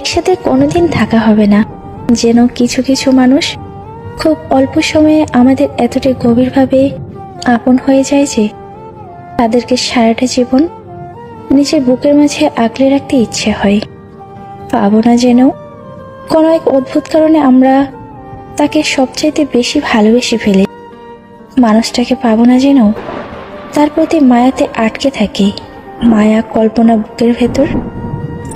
একসাথে কোনোদিন থাকা হবে না। যেন কিছু কিছু মানুষ খুব অল্প সময়ে আমাদের এতটাই গভীরভাবে আপন হয়ে যায় যে তাদেরকে সারাটা জীবন নিজের বুকের মাঝে আগলে রাখতে ইচ্ছে হয়। পাবো না যেন কোনো এক অদ্ভুত কারণে আমরা তাকে সবচাইতে বেশি ভালোবেসে ফেলি। মানুষটাকে পাবো না যেন তার প্রতি মায়াতে আটকে থাকি। মায়া কল্পনা বুকের ভেতর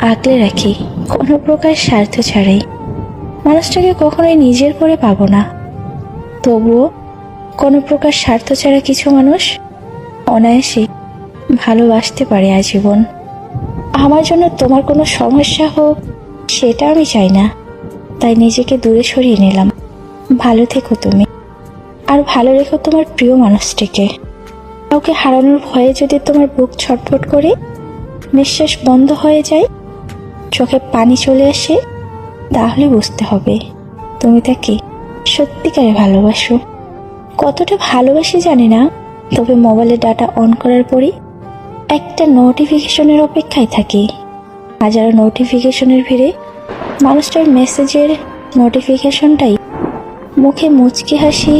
আগলে রাখি। কোনো প্রকার স্বার্থ ছাড়াই। মানুষটাকে কখনোই নিজের করে পাবো না। তবুও কোনো প্রকার স্বার্থ ছাড়া কিছু মানুষ অনায়াসে ভালোবাসতে পারে আজীবন। আমার জন্য তোমার কোনো সমস্যা হোক, সেটা আমি চাই না। তাই নিজেকে দূরে সরিয়ে নিলাম। ভালো থেকো তুমি। আর ভালো রেখো তোমার প্রিয় মানুষটিকে। কাউকে হারানোর ভয়ে যদি তোমার বুক ছটফট করে, নিঃশ্বাস বন্ধ হয়ে যায় চোখে পানি চলে আসে, তাহলে বুঝতে হবে তুমি তাকে সত্যিকারে ভালোবাসো। কতটা ভালোবাসি জানি না, তবে মোবাইলে ডাটা অন করার পরই একটা নোটিফিকেশনের অপেক্ষায় থাকি। হাজারো নোটিফিকেশনের ভিড়ে মানুষটার মেসেজের নোটিফিকেশনটাই মুখে মুচকি হাসি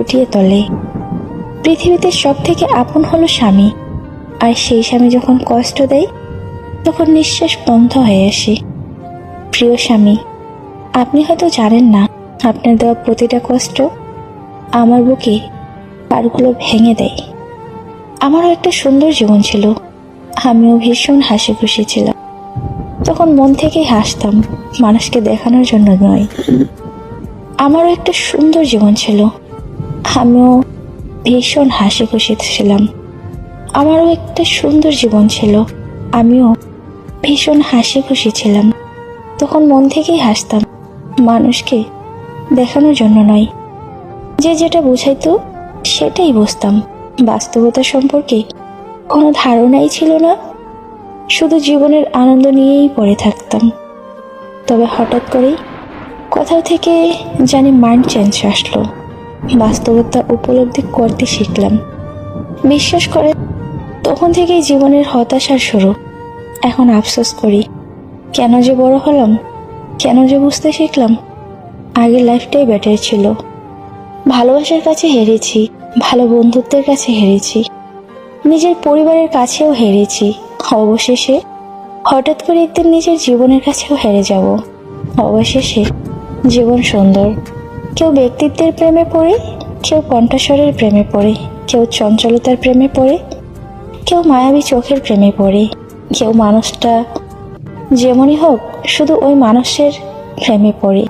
উঠিয়ে তোলে। পৃথিবীতে সব থেকে আপন হলো স্বামী, আর সেই স্বামী যখন কষ্ট দেয় তখন নিঃশ্বাস বন্ধ হয়ে আসি। প্রিয় স্বামী, আপনি হয়তো জানেন না, আপনার দেওয়া প্রতিটা কষ্ট আমার বুকে পারগুলো ভেঙে দেয়। আমারও একটা সুন্দর জীবন ছিল। আমিও ভীষণ হাসি খুশি ছিলাম। তখন মন থেকেই হাসতাম, মানুষকে দেখানোর জন্য নয়। আমারও একটা সুন্দর জীবন ছিল। আমিও ভীষণ হাসি খুশি ছিলাম। আমারও একটা সুন্দর জীবন ছিল। আমিও ভীষণ হাসি খুশি ছিলাম। তখন মন থেকেই হাসতাম, মানুষকে দেখানোর জন্য নয়। যে যেটা বুঝাইতো, সেটাই বুঝতাম। বাস্তবতা সম্পর্কে কোনো ধারণাই ছিল না। শুধু জীবনের আনন্দ নিয়েই পড়ে থাকতাম। তবে হঠাৎ করেই কোথাও থেকে জানি মাইন্ড চেঞ্জ আসলো। বাস্তবতা উপলব্ধি করতে শিখলাম। বিশ্বাস করে, তখন থেকেই জীবনের হতাশার শুরু। এখন আফসোস করি। কেন যে বড় হলাম? কেন যে বুঝতে শিখলাম? আগের লাইফটাই বেটার ছিল। ভালোবাসার কাছে হেরেছি, ভালো বন্ধুত্বের কাছে হেরেছি। নিজের পরিবারের কাছেও হেরেছি। অবশেষে হঠাৎ করে একদিন নিজের জীবনের কাছেও হেরে যাব। অবশেষে জীবন সুন্দর। কেউ ব্যক্তিত্বের প্রেমে পড়ে, কেউ কণ্ঠস্বরের প্রেমে পড়ে, কেউ চঞ্চলতার প্রেমে পড়ে, কেউ মায়াবী চোখের প্রেমে পড়ে। কেউ মানুষটা যেমনই হোক, শুধু ওই মানুষের প্রেমে পড়ে।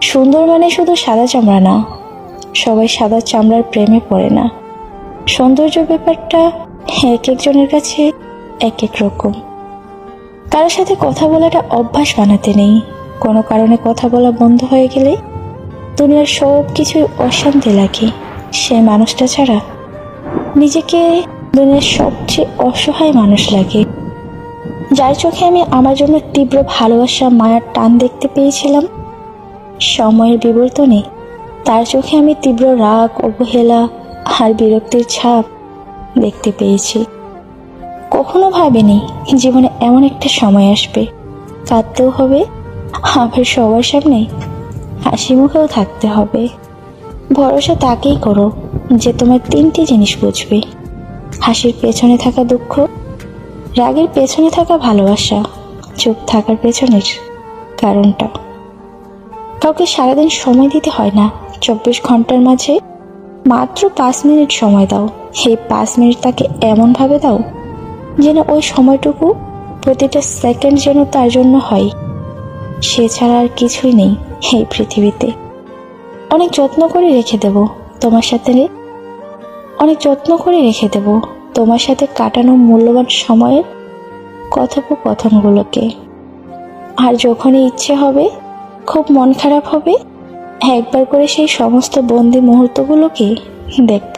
সুন্দর মানে শুধু সাদা চামড়া না, সবাই সাদা চামড়ার প্রেমে পড়ে না। সৌন্দর্য ব্যাপারটা এক একজনের কাছে এক এক রকম। কারোর সাথে কথা বলাটা অভ্যাস বানাতে নেই। কোনো কারণে কথা বলা বন্ধ হয়ে গেলে দুনিয়ার সব কিছুই অশান্তি লাগে। সে মানুষটা ছাড়া নিজেকে দুনিয়ার সবচেয়ে অসহায় মানুষ লাগে। যার চোখে আমি আমার জন্য তীব্র ভালোবাসা মায়ার টান দেখতে পেয়েছিলাম, সময়ের বিবর্তনে তার চোখে আমি তীব্র রাগ, অবহেলা আর বিরক্তির ছাপ দেখতে পেয়েছি। কখনো ভাবিনি জীবনে এমন একটা সময় আসবে। কাঁদতেও হবে, আবার সবার সামনে হাসি মুখেও থাকতে হবে। ভরসা তাকেই করো যে তোমার তিনটি জিনিস বুঝবে, হাসির পেছনে থাকা দুঃখ রাগের পেছনে থাকা ভালোবাসা, চুপ থাকার পেছনের কারণটা। কাউকে সারাদিন সময় দিতে হয় না। চব্বিশ ঘণ্টার মাঝে মাত্র পাঁচ মিনিট সময় দাও। সেই পাঁচ মিনিট তাকে এমনভাবে দাও যেন ওই সময়টুকু প্রতিটা সেকেন্ড যেন তার জন্য হয়। সে ছাড়া আর কিছুই নেই এই পৃথিবীতে। অনেক যত্ন করে রেখে দেব তোমার সাথে অনেক যত্ন করে রেখে দেব। তোমার সাথে কাটানো মূল্যবান সময়ের কথোপকথনগুলোকে। আর যখনই ইচ্ছে হবে, খুব মন খারাপ হবে, একবার করে সেই সমস্ত বন্দি মুহূর্তগুলোকে দেখব।